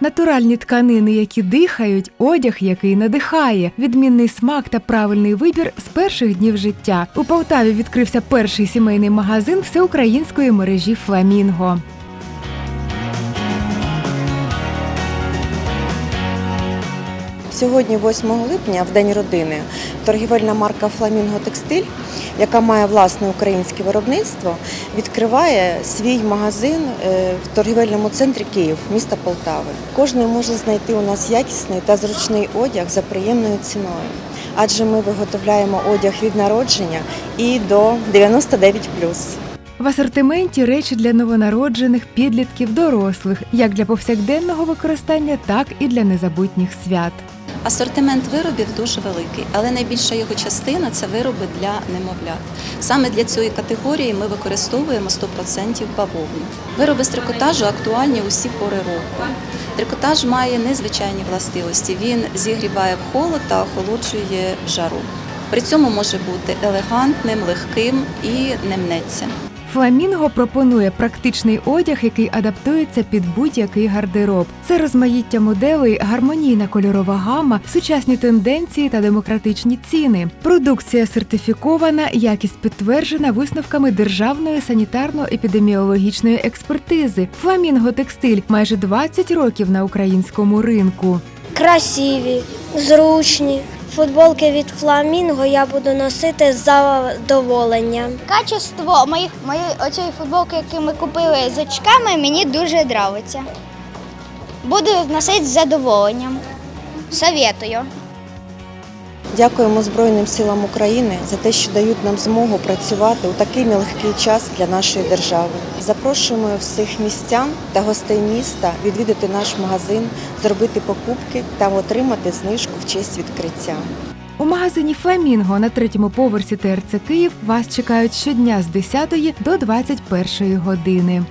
Натуральні тканини, які дихають, одяг, який надихає, відмінний смак та правильний вибір з перших днів життя. У Полтаві відкрився перший сімейний магазин всеукраїнської мережі Фламінго. Сьогодні, 8 липня, в день родини, торгівельна марка Фламінго Текстиль, яка має власне українське виробництво, відкриває свій магазин е, в торгівельному центрі Київ, міста Полтави. Кожен може знайти у нас якісний та зручний одяг за приємною ціною. Адже ми виготовляємо одяг від народження і до 99+. В асортименті речі для новонароджених, підлітків, дорослих, як для повсякденного використання, так і для незабутніх свят. Асортимент виробів дуже великий, але найбільша його частина це вироби для немовлят. Саме для цієї категорії ми використовуємо 100% бавовну. Вироби з трикотажу актуальні усі пори року. Трикотаж має незвичайні властивості. Він зігріває в холод та охолоджує в жару. При цьому може бути елегантним, легким і не мнеться. Фламінго пропонує практичний одяг, який адаптується під будь-який гардероб. Це розмаїття моделей, гармонійна кольорова гама, сучасні тенденції та демократичні ціни. Продукція сертифікована, якість підтверджена висновками державної санітарно-епідеміологічної експертизи. Фламінго текстиль майже 20 років на українському ринку. красиві, зручні. Футболки від фламінго я буду носити з задоволенням. Качество моїх моєї оцієї футболки, яку ми купили з очками, мені дуже подобається. Буду носити з задоволенням. Советую. Дякуємо Збройним силам України за те, що дають нам змогу працювати у такий нелегкий час для нашої держави. Запрошуємо всіх містян та гостей міста відвідати наш магазин, зробити покупки та отримати знижку в честь відкриття. У магазині Фламінго на третьому поверсі ТРЦ Київ вас чекають щодня з 10 до 21 години.